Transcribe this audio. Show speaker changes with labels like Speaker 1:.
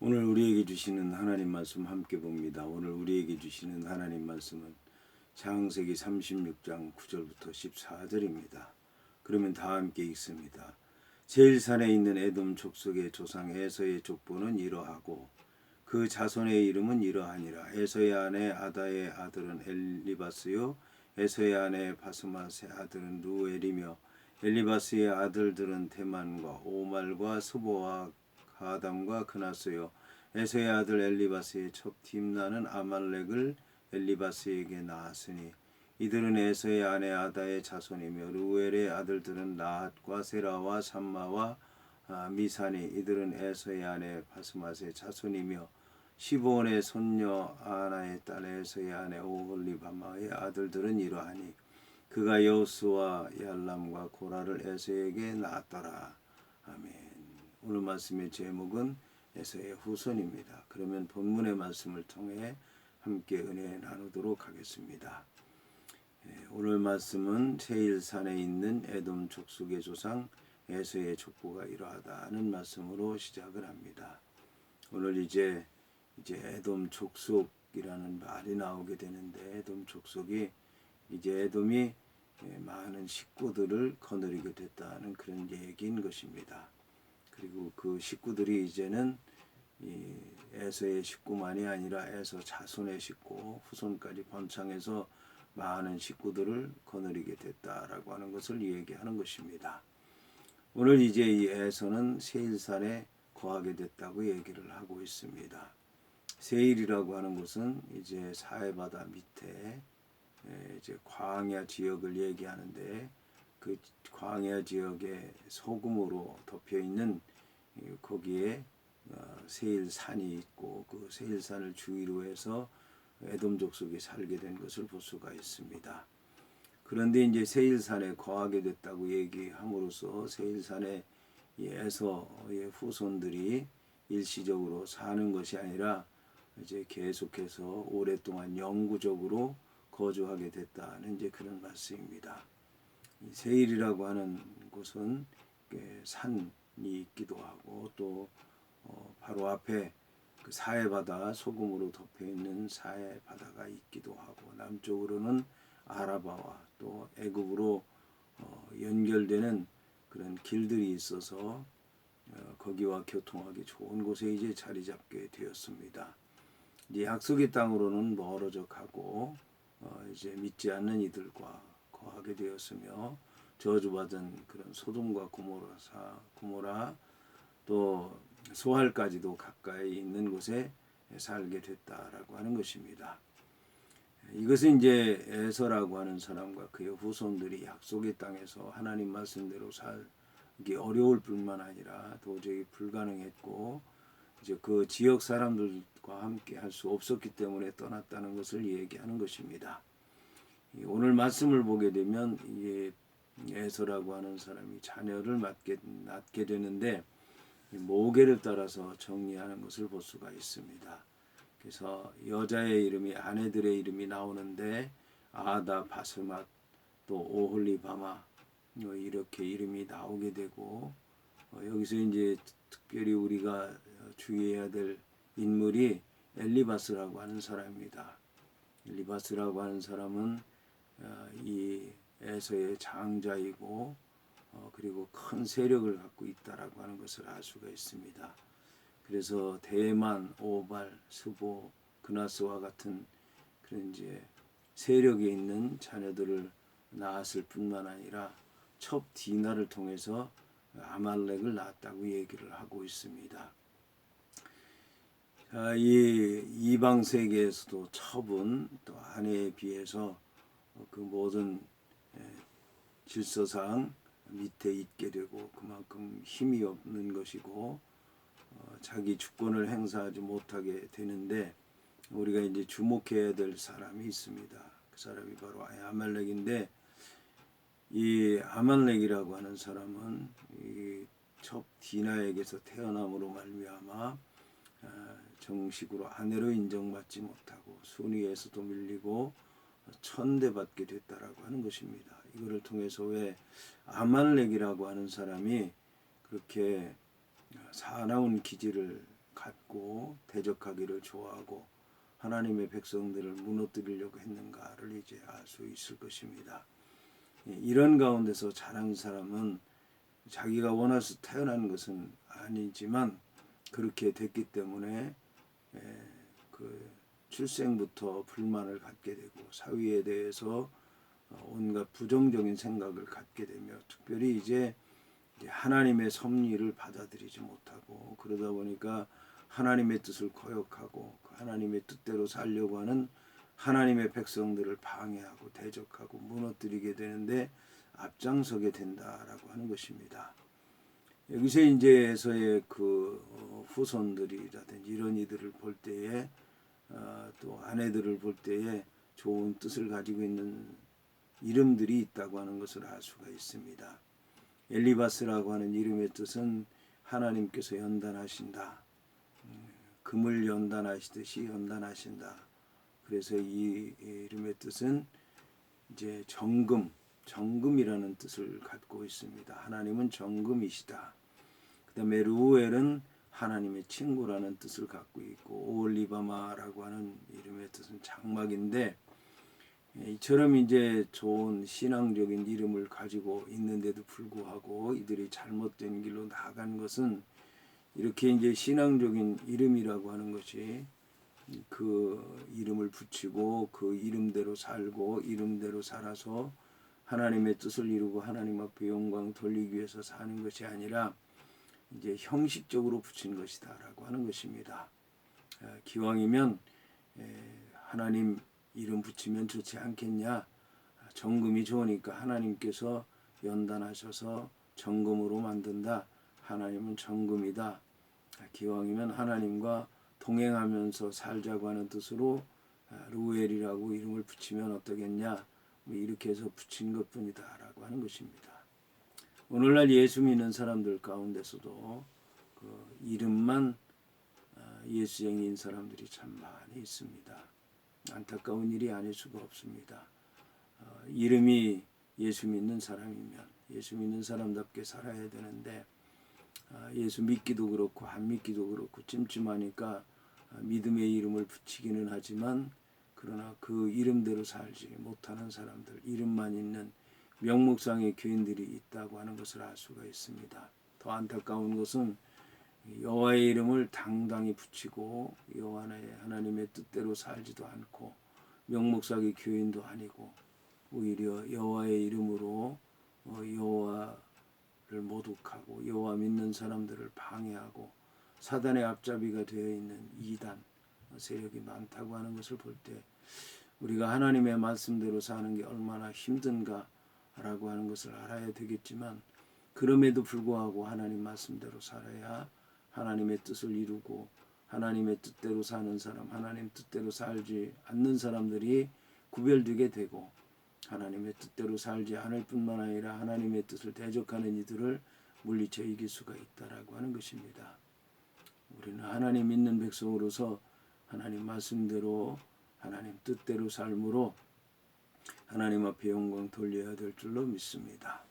Speaker 1: 오늘 우리에게 주시는 하나님 말씀 함께 봅니다. 오늘 우리에게 주시는 하나님 말씀은 창세기 36장 9절부터 14절입니다. 그러면 다 함께 읽습니다. 제일산에 있는 에돔 족속의 조상 에서의 족보는 이러하고 그 자손의 이름은 이러하니라. 에서의 아내 아다의 아들은 엘리바스요 에서의 아내 바스맛의 아들은 루엘이며 엘리바스의 아들들은 테만과 오말과 스보와 가담과 그나스요 에서의 아들 엘리바스의 첩 딥나는 아말렉을 엘리바스에게 낳았으니 이들은 에서의 아내 아다의 자손이며 루엘의 아들들은 나핫과 세라와 삼마와 아, 미사니 이들은 에서의 아내 바스맛의 자손이며 시보온의 손녀 아나의 딸 에서의 아내 오홀리바마의 아들들은 이러하니 그가 여호수와 얄람과 고라를 에서에게 낳았더라. 아멘. 오늘 말씀의 제목은 에서의 후손입니다. 그러면 본문의 말씀을 통해 함께 은혜 나누도록 하겠습니다. 예, 오늘 말씀은 세일산에 있는 에돔 족속의 조상 에서의 족보가 이러하다는 말씀으로 시작을 합니다. 오늘 이제 이제 에돔 족속이라는 말이 나오게 되는데 에돔 족속이 이제 에돔이 예, 많은 식구들을 거느리게 됐다는 그런 얘기인 것입니다. 그리고 그 식구들이 이제는 이 에서의 식구만이 아니라 에서 자손의 식구 후손까지 번창해서 많은 식구들을 거느리게 됐다라고 하는 것을 얘기하는 것입니다. 오늘 이제 이 에서는 세일산에 거하게 됐다고 얘기를 하고 있습니다. 세일이라고 하는 것은 이제 사해바다 밑에 에, 이제 광야 지역을 얘기하는데 그 광야 지역에 소금으로 덮여 있는 이, 거기에 어, 세일산이 있고 그 세일산을 주위로 해서 에돔 족속이 살게 된 것을 볼 수가 있습니다. 그런데 이제 세일산에 거하게 됐다고 얘기함으로써 세일산에 에서의 후손들이 일시적으로 사는 것이 아니라 이제 계속해서 오랫동안 영구적으로 거주하게 됐다는 이제 그런 말씀입니다. 이 세일이라고 하는 곳은 산이 있기도 하고 또 어, 바로 앞에 그 사해 바다 소금으로 덮여 있는 사해 바다가 있기도 하고 남쪽으로는 아라바와 또 애굽으로 어, 연결되는 그런 길들이 있어서 어, 거기와 교통하기 좋은 곳에 이제 자리 잡게 되었습니다. 이제 약속의 땅으로는 멀어져 가고 어, 이제 믿지 않는 이들과 거하게 되었으며 저주받은 그런 소돔과 고모라사 고모라 또 소할까지도 가까이 있는 곳에 살게 됐다라고 하는 것입니다. 이것은 이제 에서라고 하는 사람과 그의 후손들이 약속의 땅에서 하나님 말씀대로 살기 어려울 뿐만 아니라 도저히 불가능했고 이제 그 지역 사람들과 함께 할 수 없었기 때문에 떠났다는 것을 얘기하는 것입니다. 오늘 말씀을 보게 되면 이게 에서라고 하는 사람이 자녀를 맡게 낳게 되는데 모계를 따라서 정리하는 것을 볼 수가 있습니다. 그래서 여자의 이름이 아내들의 이름이 나오는데 아다 바스맛 또 오홀리바마 뭐 이렇게 이름이 나오게 되고 어, 여기서 이제 특별히 우리가 주의해야 될 인물이 엘리바스라고 하는 사람입니다. 엘리바스라고 하는 사람은 어, 이 에서의 장자이고 어, 그리고 큰 세력을 갖고 있다라고 하는 것을 알 수가 있습니다. 그래서 대만, 오발, 스보, 그나스와 같은 그런 이제 세력이 있는 자녀들을 낳았을 뿐만 아니라 첩 디나를 통해서 아말렉을 낳았다고 얘기를 하고 있습니다. 자, 이 이방 세계에서도 첩은 또 아내에 비해서 그 모든 예, 질서상 밑에 있게 되고 그만큼 힘이 없는 것이고 어, 자기 주권을 행사하지 못하게 되는데 우리가 이제 주목해야 될 사람이 있습니다. 그 사람이 바로 아말렉인데 이 아말렉이라고 하는 사람은 이첩 디나에게서 태어남으로 말미암아 아, 정식으로 아내로 인정받지 못하고 순위에서도 밀리고 천대받게 됐다라고 하는 것입니다. 이거를 통해서 왜 아말렉이라고 하는 사람이 그렇게 사나운 기질을 갖고 대적하기를 좋아하고 하나님의 백성들을 무너뜨리려고 했는가를 이제 알 수 있을 것입니다. 예, 이런 가운데서 자란 사람은 자기가 원해서 태어난 것은 아니지만 그렇게 됐기 때문에 에, 그 출생부터 불만을 갖게 되고 사위에 대해서 어, 온갖 부정적인 생각을 갖게 되며 특별히 이제 하나님의 섭리를 받아들이지 못하고 그러다 보니까 하나님의 뜻을 거역하고 그 하나님의 뜻대로 살려고 하는 하나님의 백성들을 방해하고 대적하고 무너뜨리게 되는데 앞장서게 된다라고 하는 것입니다. 여기서 이제서의 그 어, 후손들이라든지 이런 이들을 볼 때에 어, 또 아내들을 볼 때에 좋은 뜻을 가지고 있는 이름들이 있다고 하는 것을 알 수가 있습니다. 엘리바스라고 하는 이름의 뜻은 하나님께서 연단하신다. 음, 금을 연단하시듯이 연단하신다. 그래서 이 이름의 뜻은 이제 정금, 정금이라는 뜻을 갖고 있습니다. 하나님은 정금이시다. 그다음에 루엘은 하나님의 친구라는 뜻을 갖고 있고 올리바마라고 하는 이름의 뜻은 장막인데 예, 이처럼 이제 좋은 신앙적인 이름을 가지고 있는데도 불구하고 이들이 잘못된 길로 나간 것은 이렇게 이제 신앙적인 이름이라고 하는 것이 그 이름을 붙이고 그 이름대로 살고 이름대로 살아서 하나님의 뜻을 이루고 하나님 앞에 영광 돌리기 위해서 사는 것이 아니라 이제 형식적으로 붙인 것이다라고 하는 것입니다. 에, 기왕이면 에, 하나님 이름 붙이면 좋지 않겠냐? 정금이 좋으니까 하나님께서 연단하셔서 정금으로 만든다. 하나님은 정금이다. 기왕이면 하나님과 동행하면서 살자고 하는 뜻으로 루엘이라고 이름을 붙이면 어떠겠냐? 뭐 이렇게 해서 붙인 것뿐이다라고 하는 것입니다. 오늘날 예수 믿는 사람들 가운데서도 그 이름만 아, 예수쟁이인 사람들이 참 많이 있습니다. 안타까운 일이 아닐 수가 없습니다. 어, 이름이 예수 믿는 사람이면 예수 믿는 사람답게 살아야 되는데 아, 예수 믿기도 그렇고 안 믿기도 그렇고 찜찜하니까 아, 믿음의 이름을 붙이기는 하지만 그러나 그 이름대로 살지 못하는 사람들 이름만 있는 명목상의 교인들이 있다고 하는 것을 알 수가 있습니다. 더 안타까운 것은 여호와의 이름을 당당히 붙이고 여호와의 하나님의 뜻대로 살지도 않고 명목상의 교인도 아니고 오히려 여호와의 이름으로 어, 여호와를 모독하고 여호와 믿는 사람들을 방해하고 사단의 앞잡이가 되어 있는 이단 세력이 많다고 하는 것을 볼 때 우리가 하나님의 말씀대로 사는 게 얼마나 힘든가 라고 하는 것을 알아야 되겠지만 그럼에도 불구하고 하나님 말씀대로 살아야 하나님의 뜻을 이루고 하나님의 뜻대로 사는 사람, 하나님 뜻대로 살지 않는 사람들이 구별되게 되고 하나님의 뜻대로 살지 않을 뿐만 아니라 하나님의 뜻을 대적하는 이들을 물리쳐 이길 수가 있다라고 하는 것입니다. 우리는 하나님 믿는 백성으로서 하나님 말씀대로 하나님 뜻대로 삶으로 하나님 앞에 영광 돌려야 될 줄로 믿습니다.